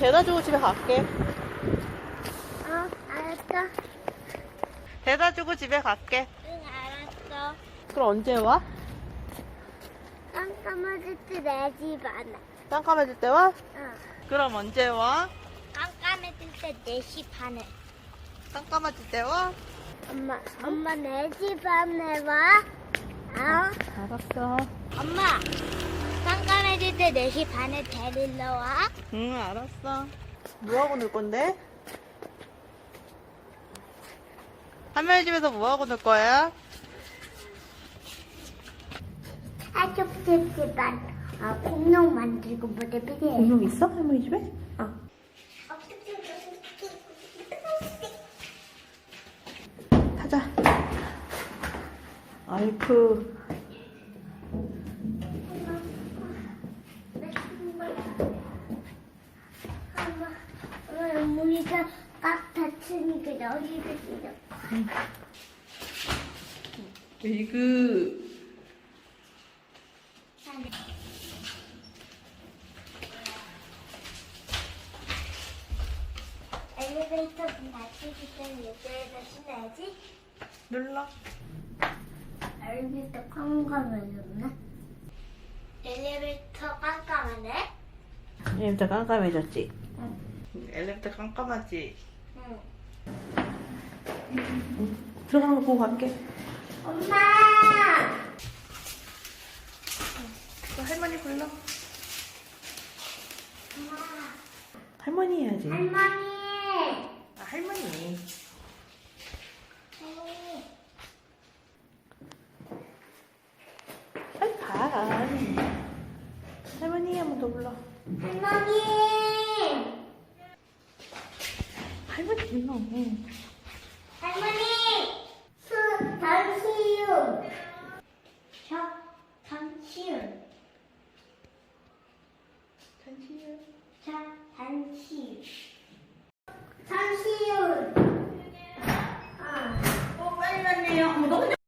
대다 주고 집에 갈게. 어, 알았어. 대다 주고 집에 갈게. 응, 알았어. 그럼 언제 와? 깜깜해질 때내집 안에. 깜깜해질 때 와? 응. 그럼 언제 와? 깜깜해질 때 4시 반에. 깜깜해질 때 와? 엄마, 엄마 내 집 안에 와. 어? 알았어. 엄마, 때 4시 반에 데리러 와. 응, 알았어. 뭐하고 놀 건데? 할머니 집에서 뭐하고 놀 거야? 아저씨 집안 아, 공룡 만들고 무대 비대. 공룡 있어? 할머니 집에? 어. 타자. 아이쿠. 엄마, 우리가 꽉 다치니까 여기를 찔러. 이그. 엘리베이터 문 닫히기 때문에 이쪽에다 신어야지. 눌러. 엘리베이터 깜깜해졌네. 엘리베이터 깜깜하네. 엘리베이터 깜깜해졌지? 응. 엘리베이터 깜깜하지? 응. 들어가는 거 보고 갈게. 엄마! 또 할머니 불러. 엄마! 할머니 해야지. 할머니! 아, 할머니. 할머니! 빨리 가. 할머니 한 번 더 불러. 할머니! 몰라. 응. 할머니! 석탄시움! 석탄시움! 탄시움. 석탄시움. 탄시움. 아. 어, 빨리 왔네요. 어머, 너무